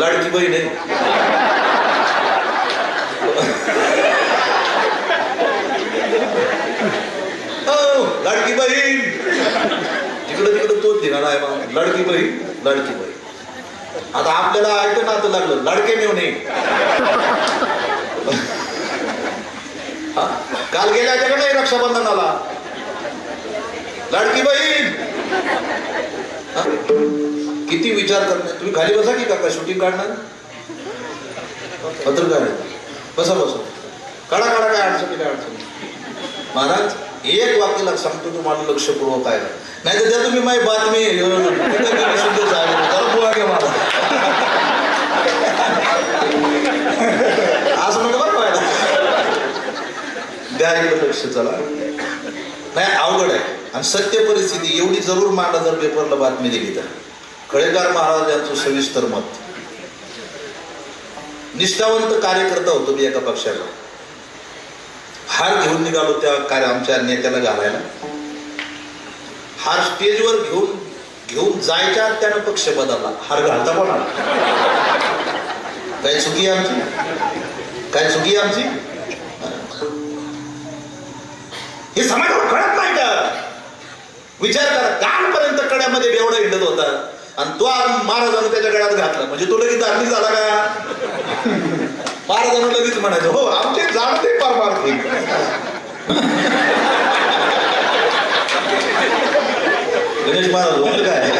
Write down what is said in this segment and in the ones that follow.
लाडकी बहीण आहे. हो लाडकी बहीण. तिकडं तिकडं तोच देणार आहे मग लाडकी बहीण लाडकी बहीण. आता आपल्याला ऐकून आता लागलं लाडके मेवणे काल गेल्या का नाही रक्षाबंधनाला. लाडकी बहीण. किती विचार करणार तुम्ही खाली बसा की काका? शूटिंग काढणार? पत्रकार आहे. बसा बसा. काढा काढा काय अडचणी काय अडचणी महाराज एक वाक्याला सांगतो तुम्हाला लक्षपूर्वक आहे. नाही तर त्या तुम्ही माझी बातमी. शुद्ध साहेब. मला असं म्हणजे बरं पाहिजे द्या इकडे लक्ष चला. नाही अवघड आहे. आणि सत्य परिस्थिती एवढी जरूर मांडा जर पेपरला बातमी दिली तर. कळेकार महाराज यांचं सविस्तर मत. निष्ठावंत कार्यकर्ता होतो मी एका पक्षाला. हार घेऊन निघालो त्या कार्य आमच्या नेत्याला घालायला. हार स्टेजवर घेऊन घेऊन जायच्या त्यानं पक्ष बदलला. हार घालता पण काय चुकी आमची? काय चुकी आमची? हे समाजावर कळत नाही का? विचार करा कालपर्यंत कड्यामध्ये बेवडा हिंडत होता. आणि तो आज महाराजांनी त्याच्या गळ्यात घातला. म्हणजे तो लगेच धार्मिक झाला का? महाराजांना लगेच म्हणायचं हो आमचे जाणते पारमार्थिक गणेश महाराज बोल काय?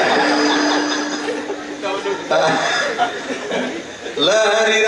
लहरी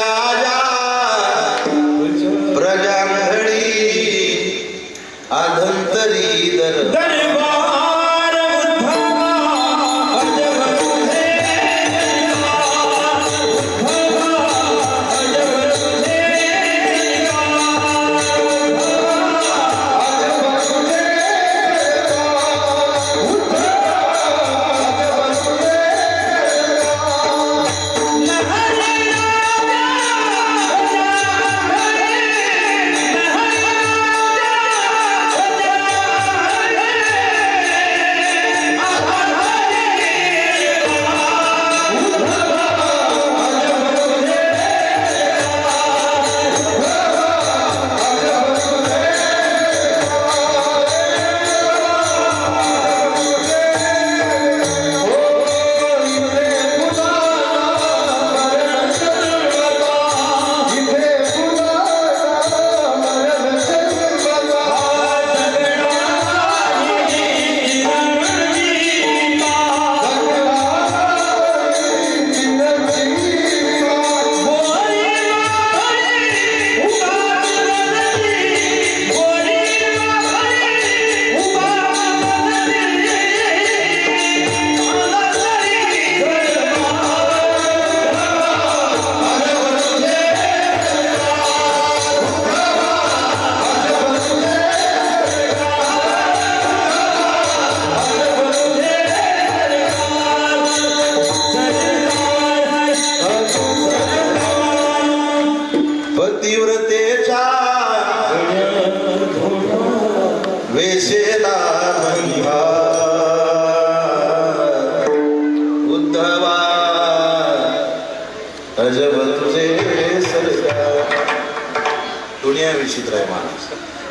दुनिया विचित्र आहे माणूस.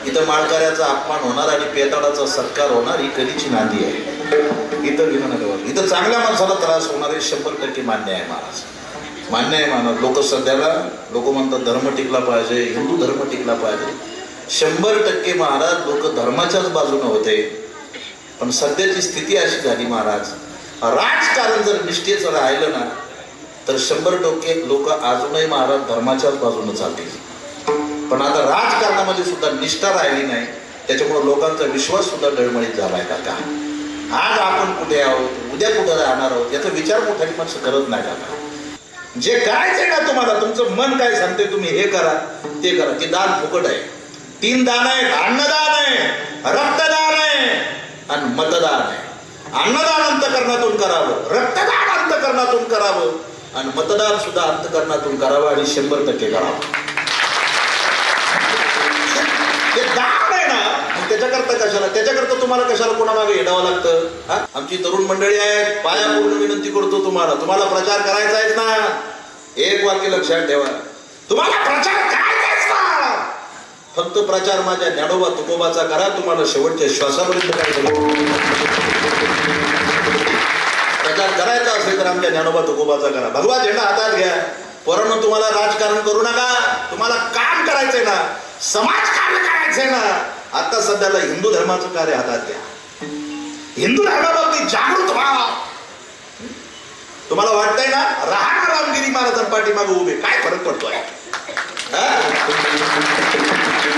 इथं माळकऱ्याचा अपमान होणार आणि पेताळाचा सत्कार होणार ही कधीची नांदी आहे. इथं घेणं नका इथं चांगल्या माणसाला त्रास होणार हे शंभर टक्के मान्य आहे महाराज मान्य आहे महाराज लोक सध्याला लोक म्हणतात धर्म टिकला पाहिजे हिंदू धर्म टिकला पाहिजे. शंभर टक्के महाराज लोक धर्माच्याच बाजूने होते. पण सध्याची स्थिती अशी झाली महाराज. राजकारण जर निष्ठेचं राहिलं ना तर शंभर टक्के लोक अजूनही महाराज धर्माच्याच बाजूने चालतील. पण आता राजकारणामध्ये सुद्धा निष्ठा राहिली नाही. त्याच्यामुळे लोकांचा विश्वास सुद्धा डळमळीत झालाय काका आज आपण कुठे आहोत? उद्या कुठे राहणार आहोत? याचा विचार मोठ्याने पण करत नाही काका जे काय ना तुम्हाला तुमचं मन काय सांगते तुम्ही हे करा ते करा. ते दान फुकट आहे. तीन दान आहेत. अन्नदान आहे. रक्तदान आहे. आणि मतदान आहे. अन्नदान अंतकरणातून करावं. रक्तदान अंतकरणातून करावं. आणि मतदान सुद्धा अंतकरणातून करावं आणि शंभर टक्के करावं. तुम्हाला कशाला कोणामागे येडावं लागतं? हा? आमची तरुण मंडळी आहेत. पाया पूर्ण विनंती करतो तुम्हाला. तुम्हाला प्रचार करायचा आहे ना? एक वाक्य लक्षात ठेवा. तुम्हाला प्रचार करायचाच फक्त प्रचार माझ्या ज्ञानोबा तुकोबाचा करा. तुम्हाला शेवटच्या श्वासापर्यंत काय प्रचार करायचा असेल तर आमच्या ज्ञानोबा तुकोबाचा करा. भगवा झेंडा हातात घ्या. परंतु तुम्हाला राजकारण करू नका. तुम्हाला काम करायचंय ना. समाज कार्य करायचंय ना. आता सध्याला हिंदू धर्माचं कार्य हातात घ्या. हिंदू धर्माबाबतीत जागृत व्हा. तुम्हाला वाटतंय ना? राहणार रामगिरी महाराजां पाठीमागे उभे. काय फरक पडतोय?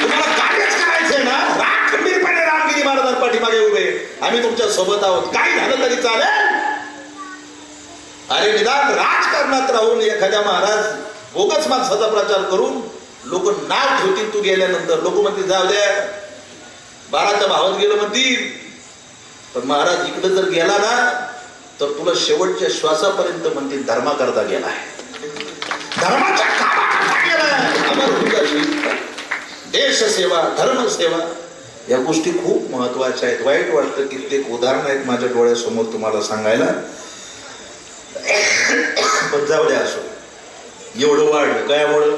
तुम्हाला कार्यच करायचंय ना? राग खंबीरपणे रामगिरी महाराजां पाठीमागे उभे. आम्ही तुमच्यासोबत आहोत. काही झालं तरी चालेल? अरे निदान राजकारणात राहून एखाद्या महाराज बोगस माणसाचा प्रचार करून लोक नाव ठेवतील तू गेल्यानंतर. लोक म्हणतील जाऊ द्या बाराच्या भावात गेलं म्हणतील. पण महाराज इकडे जर गेला ना तर तुला शेवटच्या श्वासापर्यंत म्हणतील धर्माकरता गेलाय धर्माच्या कामाकरता गेलाय सेवा देशसेवा धर्मसेवा या गोष्टी खूप महत्त्वाच्या आहेत. वाईट वाटतं कित्येक उदाहरण आहेत माझ्या डोळ्यासमोर तुम्हाला सांगायला. पण जाऊ द्या असो. एवढं वाढलं. कयामुळं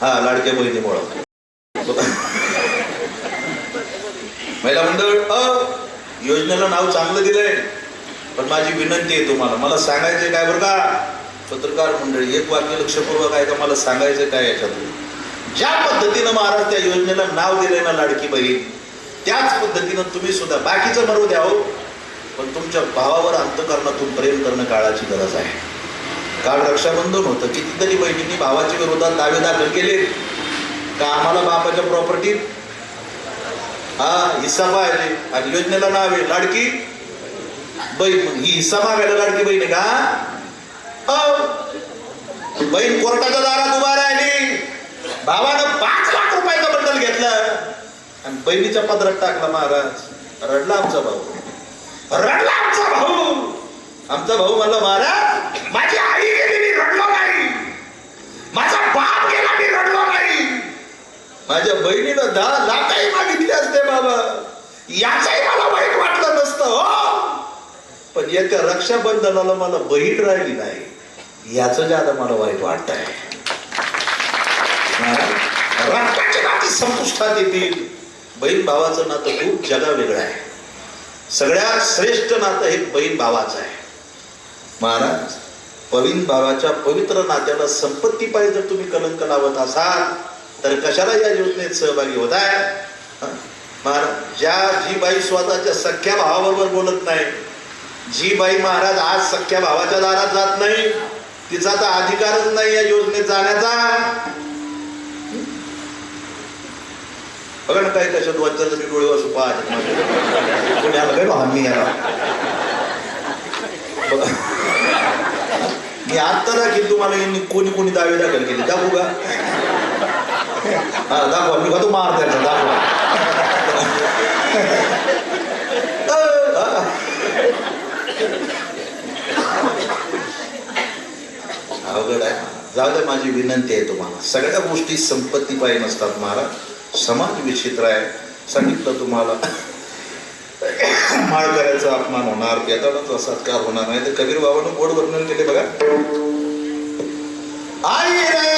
हा लाडक्या बहिणीमुळं. महिला मंडळ अ योजनेला नाव चांगलं दिलंय. पण माझी विनंती आहे तुम्हाला मला सांगायचं काय बरं का? पत्रकार मंडळी एक वाक्य लक्षपूर्वक आहे का? मला सांगायचं काय याच्यातून? ज्या पद्धतीनं महाराज त्या योजनेला नाव दिलंय ना लाडकी बहीण त्याच पद्धतीनं तुम्ही सुद्धा बाकीचं मरू द्या हो. पण तुमच्या भावावर अंतकरणातून प्रेम करणं काळाची गरज आहे. काल रक्षाबंधन होतं कितीतरी बहिणींनी भावाच्या विरोधात दावे दाखल केले. का आम्हाला बापाच्या प्रॉपर्टीत? हा हिस्सा आहे आणि योजनेला नाव आहे लाडकी बहीण ही हिस्सा मागायला लाडकी बहीण आहे का? अहो, बहीण कोर्टाच्या दारात उभा राहिली. भावानं पाच लाख रुपयाचा बंडल घेतला. आणि बहिणीच्या पदरात टाकला महाराज. रडला आमचा भाऊ. रडला आमचा भाऊ. आमचा भाऊ म्हणला महाराज माझी आई गेली मी रडलो नाही. माझा माझ्या बहिणीनं दहा लाखही मागितले असते बाबा. याचाही मला वाईट वाटलं नसतं हो. पण येत्या रक्षाबंधनाला मला बहीण राहिली नाही. याचं ज्यादा मला वाईट वाटत आहे रक्ताची नाती संपुष्टात येतील. बहीण भावाचं नातं खूप जगा वेगळं आहे. सगळ्यात श्रेष्ठ नातं हे बहीण भावाचं आहे. महाराज पवीन भावाच्या पवित्र नात्याला संपत्ती पाहिजे जर तुम्ही कलंक लावत असाल तर कशाला या योजनेत सहभागी होत आहे ज्या जी बाई स्वतःच्या सख्या भावाबरोबर बोलत नाही जी बाई महाराज आज सख्या भावाच्या दारात जात नाही तिचा तर अधिकारच नाही या योजनेत जाण्याचा. बघा ना काही कशात वाचायचं मी डोळे वाचू पाहत कोणी आलं मी याला मी आता दाखील तुम्हाला यांनी कोणी कोणी दावे दाखल केले. दाखवू का? हा दाखवा मी का तो मार त्याचा दाखवा अवघड आहे जाऊ दे माझी विनंती आहे तुम्हाला सगळ्या गोष्टी संपत्ती पाहिजे नसतात महाराज समाज विचित्र आहे सांगितलं तुम्हाला माळकऱ्याचा अपमान होणार बेताडाचा सत्कार होणार नाही तर कबीर बाबानं गोड वर्णन केले बघा आई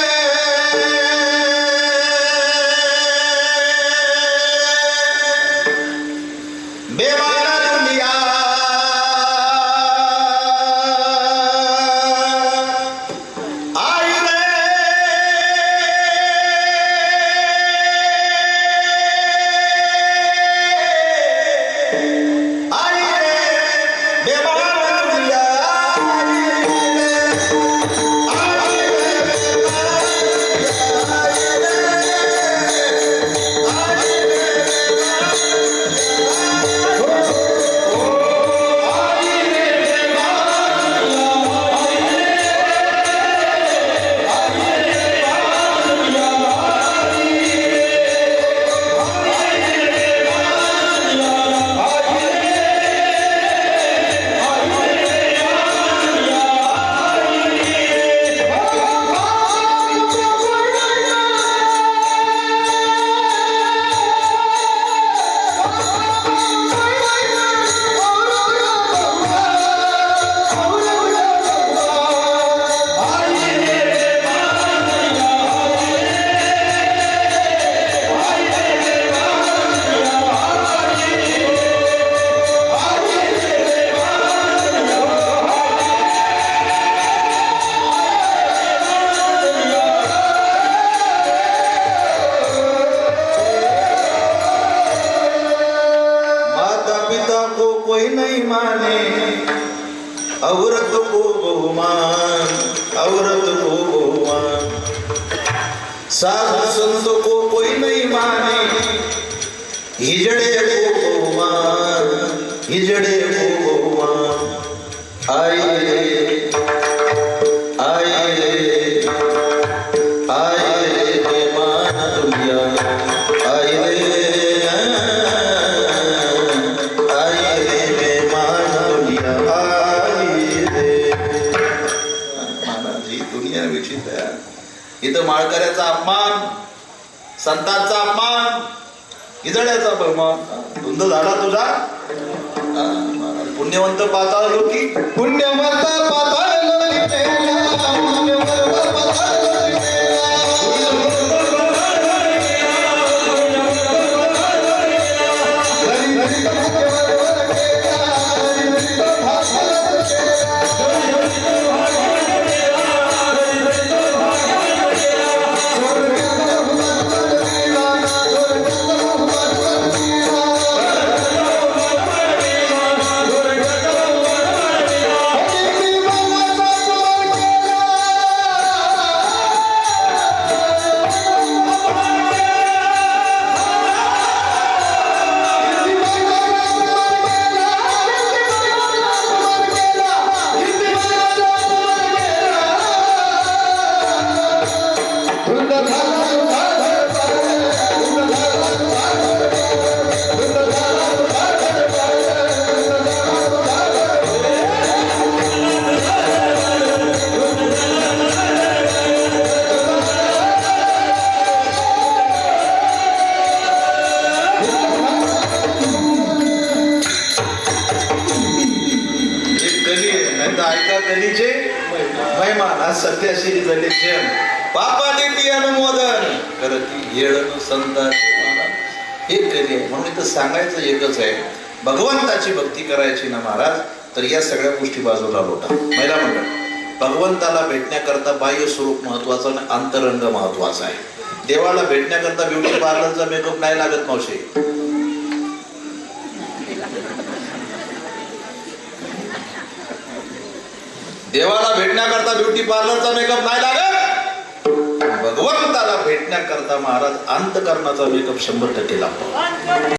भगवान औरत को भगवान साधु संत को कोई नहीं माने हिजड़े को भगवान हिजड़े को भगवान आए माळकऱ्याचा अपमान संतांचा अपमान इजड्याचा अपमान. धुंद झाला तुझा? पुण्यवंत पाताळ लोकी. पुण्यवंत पाताळ ऐका कलीचे महिमा हा सत्याशी झाले जन. पापा देती अनुमोदन. करती येळन संतांचे हे कली आहे. म्हणून इथं सांगायचं एकच आहे. भगवंताची भक्ती करायची ना महाराज तर या सगळ्या गोष्टी बाजूला लोटा महिला मंडळ भगवंताला भेटण्याकरता बाह्य स्वरूप महत्वाचं आणि अंतरंग महत्वाचं आहे. देवाला भेटण्याकरता ब्युटी पार्लरचा मेकअप नाही लागत मावशी. देवाला भेटण्याकरता ब्युटी पार्लरचा मेकअप नाही लागत. भगवंताला भेटण्याकरता महाराज अंतकरणाचा मेकअप शंभर टक्के लागतो.